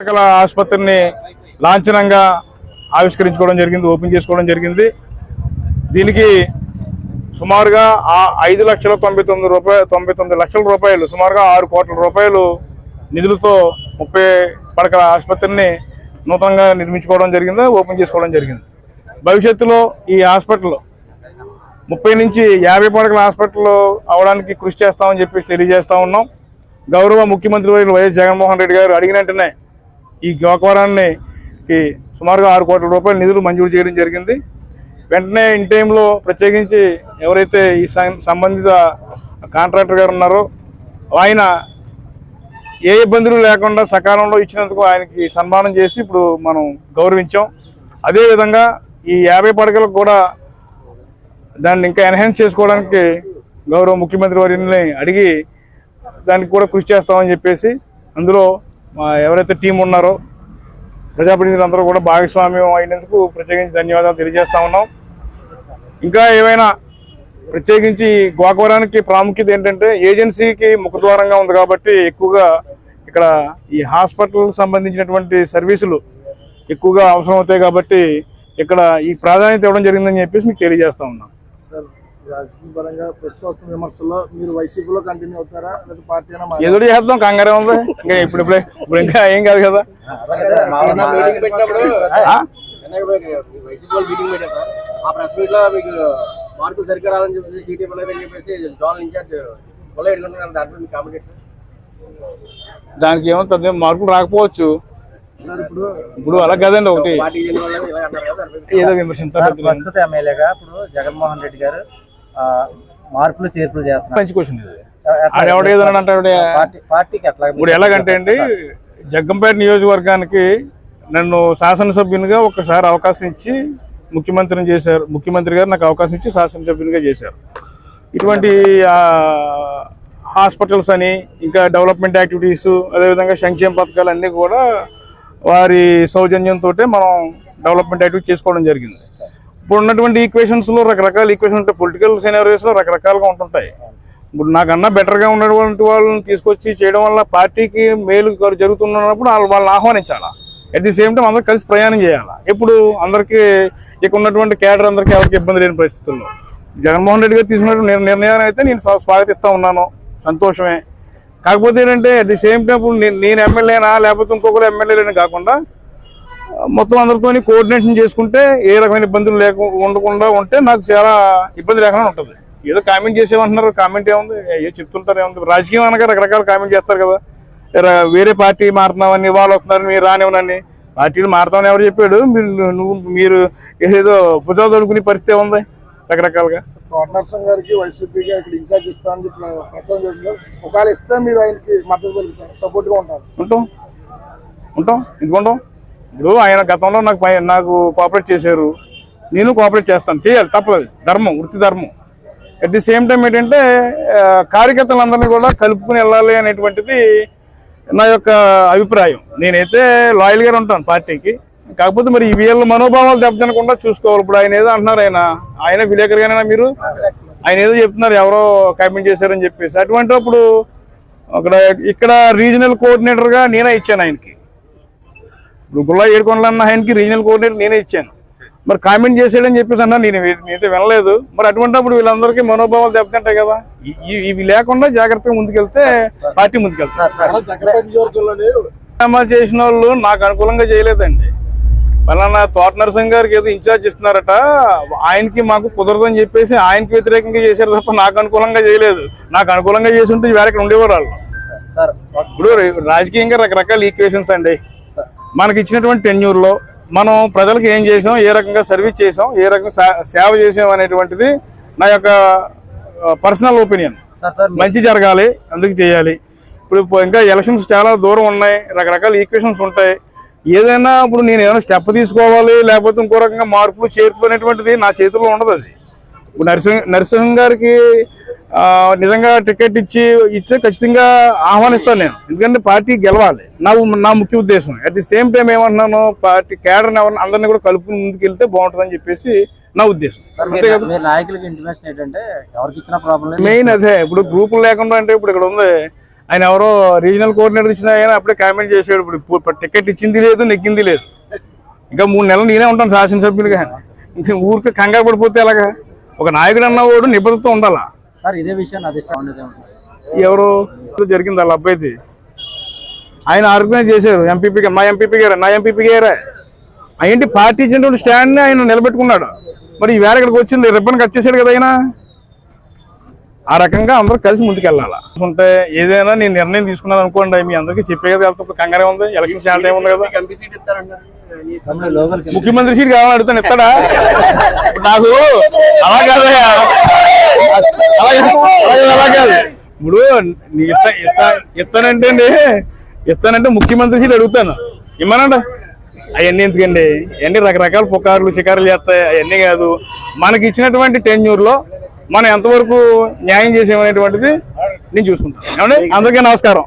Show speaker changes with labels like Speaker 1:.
Speaker 1: కళ ఆసుపత్రిని లాంఛనంగా ఆవిష్కరించుకోవడం జరిగింది ఓపెన్ చేసుకోవడం జరిగింది. దీనికి సుమారుగా ఆ ఐదు లక్షల తొంభై తొమ్మిది రూపాయలు తొంభై తొమ్మిది లక్షల రూపాయలు సుమారుగా ఆరు కోట్ల రూపాయలు నిధులతో ముప్పై పడకల ఆసుపత్రిని నూతనంగా నిర్మించుకోవడం జరిగింది ఓపెన్ చేసుకోవడం జరిగింది. భవిష్యత్తులో ఈ హాస్పిటల్ ముప్పై నుంచి యాభై పడకల హాస్పిటల్ అవడానికి కృషి చేస్తామని చెప్పేసి తెలియజేస్తా ఉన్నాం. గౌరవ ముఖ్యమంత్రి వైఎస్ జగన్మోహన్ రెడ్డి గారు అడిగిన వెంటనే ఈ గోకవరాన్ని సుమారుగా ఆరు కోట్ల రూపాయల నిధులు మంజూరు చేయడం జరిగింది. వెంటనే ఇన్ టైంలో ప్రత్యేకించి ఎవరైతే ఈ సం- సంబంధిత కాంట్రాక్టర్ గారు ఉన్నారో ఆయన ఏ ఇబ్బందులు లేకుండా సకాలంలో ఇచ్చినందుకు ఆయనకి సన్మానం చేసి ఇప్పుడు మనం గౌరవించాం. అదేవిధంగా ఈ యాభై పడకలకు కూడా దాన్ని ఇంకా ఎన్హాన్స్ చేసుకోవడానికి గౌరవ ముఖ్యమంత్రి వారిని అడిగి దానికి కూడా కృషి చేస్తామని చెప్పేసి అందులో ఎవరైతే టీం ఉన్నారో ప్రజాప్రతినిధులందరూ కూడా భాగస్వామ్యం అయినందుకు ప్రత్యేకించి ధన్యవాదాలు తెలియజేస్తా ఉన్నాం. ఇంకా ఏమైనా ప్రత్యేకించి గోకవరానికి ప్రాముఖ్యత ఏంటంటే ఏజెన్సీకి ముఖద్వారంగా ఉంది కాబట్టి ఎక్కువగా ఇక్కడ ఈ హాస్పిటల్ సంబంధించినటువంటి సర్వీసులు ఎక్కువగా అవసరం అవుతాయి కాబట్టి ఇక్కడ ఈ ప్రాధాన్యత ఇవ్వడం జరిగిందని చెప్పేసి మీకు తెలియజేస్తా ఉన్నాం.
Speaker 2: రాజకీయ పరంగా ప్రస్తుతం విమర్శల్లో మీరు వైసీపీలో కంటిన్యూ అవుతారా? లేదా పార్టీ?
Speaker 1: ఎదురు చేద్దాం కంగారే ఉంది ఇంకా ఇప్పుడు ఇప్పుడే ఇప్పుడు ఇంకా ఏం కాదు కదా.
Speaker 3: మార్కులు సరిగ్గా రాదని చెప్పేసి సీట్ ఇవ్వలేదని చెప్పేసి జోనల్ ఇన్ఛార్జ్ కొల్ల ఎడుకుంటున్నారు దాంట్లో కామెంట్
Speaker 1: దానికి ఏమో పెద్ద మార్కులు రాకపోవచ్చు.
Speaker 2: సార్ ఇప్పుడు
Speaker 1: ఇప్పుడు అలా కదండి ఒకటి. ఏదో విమర్శించాలి
Speaker 4: సార్ ప్రస్తుత ఎమ్మెల్యేగా ఇప్పుడు జగన్మోహన్ రెడ్డి గారు మార్పులు చేర్పులు చేస్తున్నారు.
Speaker 1: మంచి క్వశ్చన్ ఇది. ఆడెవడు ఏదో అంటే ఆవిడ
Speaker 4: పార్టీ పార్టీకి ఎట్లా
Speaker 1: ఇప్పుడు ఎలాగంటే అండి జగ్గంపేట నియోజకవర్గానికి నన్ను శాసనసభ్యునిగా ఒకసారి అవకాశం ఇచ్చి ముఖ్యమంత్రిని చేశారు. ముఖ్యమంత్రి గారు నాకు అవకాశం ఇచ్చి శాసనసభ్యునిగా చేశారు. ఇటువంటి హాస్పిటల్స్ అని ఇంకా డెవలప్మెంట్ యాక్టివిటీస్ అదేవిధంగా సంక్షేమ పథకాలు అన్నీ కూడా వారి సౌజన్యంతో మనం డెవలప్మెంట్ యాక్టివిటీ చేసుకోవడం జరిగింది. ఇప్పుడు ఉన్నటువంటి ఈక్వేషన్స్లో రకరకాల ఈక్వేషన్ ఉంటాయి. పొలిటికల్ సినారియోస్లో రకరకాలుగా ఉంటుంటాయి. ఇప్పుడు నాకన్నా బెటర్గా ఉన్నటువంటి వాళ్ళని తీసుకొచ్చి చేయడం వల్ల పార్టీకి మేలు జరుగుతున్నప్పుడు వాళ్ళు వాళ్ళని ఆహ్వానించాలా? అట్ ది సేమ్ టైం అందరూ కలిసి ప్రయాణం చేయాలా? ఇప్పుడు అందరికీ ఇక ఉన్నటువంటి కేడర్ అందరికీ ఎవరికి ఇబ్బంది లేని పరిస్థితుల్లో. జగన్మోహన్ రెడ్డి గారు తీసుకున్నటువంటి నిర్ణయాన్ని అయితే నేను స్వా- ఉన్నాను. సంతోషమే. కాకపోతే ఏంటంటే అట్ ది సేమ్ టైం ఇప్పుడు నేను- ఎమ్మెల్యేనా? లేకపోతే ఇంకొకరు ఎమ్మెల్యేలేనా కాకుండా మొత్తం అందరితో కోఆర్డినేషన్ చేసుకుంటే ఏ రకమైన ఇబ్బందులు లేక ఉండకుండా ఉంటే నాకు చాలా ఇబ్బంది లేకుండా ఉంటుంది. ఏదో కామెంట్ చేసేమంటున్నారు కామెంట్ ఏముంది? ఏ చెప్తుంటారు ఏముంది? రాజకీయం అనగా రకరకాల కామెంట్ చేస్తారు కదా. వేరే పార్టీ మారుతున్నామని వాళ్ళు వస్తున్నారు మీరు రానివ్వనని. పార్టీలు మారుతామని ఎవరు చెప్పాడు? మీరు నువ్వు మీరు ఏదో భుజాలు తొడుకునే పరిస్థితి ఉంది రకరకాలుగా?
Speaker 2: కోటనరసం గారికి వైసీపీగా ఇక్కడ ఇన్ఛార్జ్ ఇస్తామని చెప్పి ప్రచారం చేస్తున్నారు. ఒకవేళ ఇస్తే మీరు ఆయనకి మద్దతు పలుకుతారు. సపోర్ట్గా ఉంటారు.
Speaker 1: ఉంటాం. ఉంటాం. ఎందుకుంటాం ఇప్పుడు ఆయన గతంలో నాకు నాకు కోఆపరేట్ చేశారు. నేను కోఆపరేట్ చేస్తాను. చేయాలి తప్పలేదు ధర్మం వృత్తి ధర్మం. అట్ ది సేమ్ టైం ఏంటంటే కార్యకర్తలందరినీ కూడా కలుపుకుని వెళ్ళాలి అనేటువంటిది నా యొక్క అభిప్రాయం. నేనైతే లాయల్గా ఉంటాను పార్టీకి. కాకపోతే మరి వీళ్ళ మనోభావాలు దెబ్బతినకుండా చూసుకోవాలి. ఇప్పుడు ఆయన ఏదో అంటున్నారు ఆయన. ఆయన విలేకరుగానైనా మీరు? ఆయన ఏదో చెప్తున్నారు. ఎవరో కమెంట్ చేశారని చెప్పేసి. అటువంటిప్పుడు అక్కడ ఇక్కడ రీజనల్ కోఆర్డినేటర్గా నేనే ఇచ్చాను ఆయనకి. ఇప్పుడు గుల్లా ఏడుకొండలు అన్న ఆయనకి రీజనల్ కోఆర్డినేటర్ నేనే ఇచ్చాను. మరి కామెంట్ చేసాడని చెప్పేసి అన్నా నేను నేనైతే వినలేదు. మరి అటువంటిప్పుడు వీళ్ళందరికీ మనోభావాలు దెబ్బతింటాయి కదా. ఇవి లేకుండా జాగ్రత్తగా ముందుకెళ్తే పార్టీ ముందుకెళ్తారు చేసిన వాళ్ళు నాకు అనుకూలంగా చేయలేదండి. పలానా తోట నరసింహ గారికి ఏదో ఇన్ఛార్జ్ ఇస్తున్నారట. ఆయనకి మాకు కుదరదని చెప్పేసి ఆయనకి వ్యతిరేకంగా చేశారు తప్ప నాకు అనుకూలంగా చేయలేదు. నాకు అనుకూలంగా చేసి ఉంటే వేరే ఇక్కడ ఉండేవారు వాళ్ళు.
Speaker 4: సార్
Speaker 1: ఇప్పుడు రాజకీయంగా రకరకాల ఈక్వేషన్స్ అండి. మనకి ఇచ్చినటువంటి టెన్యూర్లో మనం ప్రజలకు ఏం చేసాం ఏ రకంగా సర్వీస్ చేసాం ఏ రకంగా సేవ చేసాం అనేటువంటిది నా యొక్క పర్సనల్ ఒపీనియన్.
Speaker 4: సార్ సార్
Speaker 1: మంచి జరగాలి అందుకు చేయాలి. ఇప్పుడు ఇంకా ఎలక్షన్స్ చాలా దూరం ఉన్నాయి రకరకాల ఈక్వేషన్స్ ఉంటాయి. ఏదైనా ఇప్పుడు నేను ఏమైనా స్టెప్ తీసుకోవాలి లేకపోతే ఇంకో రకంగా మార్పులు చేర్పులు అనేటువంటిది నా చేతుల్లో ఉండదు అది. నరసింహ నరసింహం గారికి ఆ, నిజంగా టికెట్ ఇచ్చి ఇస్తే ఖచ్చితంగా ఆహ్వానిస్తాను నేను. ఎందుకంటే పార్టీ గెలవాలి. నా నా ముఖ్య ఉద్దేశం. అట్ ది సేమ్ టైం ఏమంటున్నాను పార్టీ కేడర్ ఎవరిని అందరినీ కూడా కలుపుకుని ముందుకు వెళ్తే బాగుంటుందని చెప్పేసి నా ఉద్దేశం. మెయిన్ అదే. ఇప్పుడు గ్రూపులు లేకుండా అంటే ఇప్పుడు ఇక్కడ ఉంది. ఆయన ఎవరో రీజనల్ కోఆర్డినేటర్ ఇచ్చిన ఆయన అప్పుడే కామెంట్ చేసాడు ఇప్పుడు టికెట్ ఇచ్చింది లేదు నెక్కింది లేదు. ఇంకా మూడు నెలలు నేనే ఉంటాను శాసనసభ్యులుగా. ఇంకా ఊరికి కంగారు పడిపోతే ఎలాగా? ఒక నాయకుడు అన్నవాడు నిబద్ధతతో ఉండాలా?
Speaker 4: సార్ ఇదే విషయాన్ని అధిష్టానం?
Speaker 1: ఎవరు? జరిగింది వాళ్ళ అబ్బాయిది. ఆయన ఆర్గనైజ్ చేశారు ఎంపీపీ మా ఎంపీపీ గారు నా ఎంపీపీ గారే. ఏంటి పార్టీ ఇచ్చినటువంటి స్టాండ్ని ఆయన నిలబెట్టుకున్నాడు. మరి ఈ వేళ ఇక్కడికి వచ్చింది రిబ్బన్ కట్ చేశాడు కదా ఆయన. ఆ రకంగా అందరూ కలిసి ముందుకెళ్ళాలి? ఉంటే ఏదైనా నేను నిర్ణయం తీసుకున్నాను అనుకోండి మీ అందరికీ చెప్పే కదా కంగారే ఉంది ఎలక్షన్ టైం ఉంది కదా. ముఖ్యమంత్రి సీట్ కావాలని అడుగుతాను ఇస్తాడా నాకు అలా కాదయా అలా కాదు ఇప్పుడు నీ ఇస్తా ఇస్తానంటే అండి ఇస్తానంటే ముఖ్యమంత్రి సీట్ అడుగుతాను. ఇమ్మనండి అవన్నీ ఎందుకండి? అవన్నీ రకరకాల పుకార్లు షికారులు చేస్తాయి అవన్నీ కాదు. మనకి ఇచ్చినటువంటి టెన్యూర్లో మనం ఎంతవరకు న్యాయం చేసేమనేటువంటిది నేను చూసుకుంటాను. ఏమండి? అందరికీ నమస్కారం.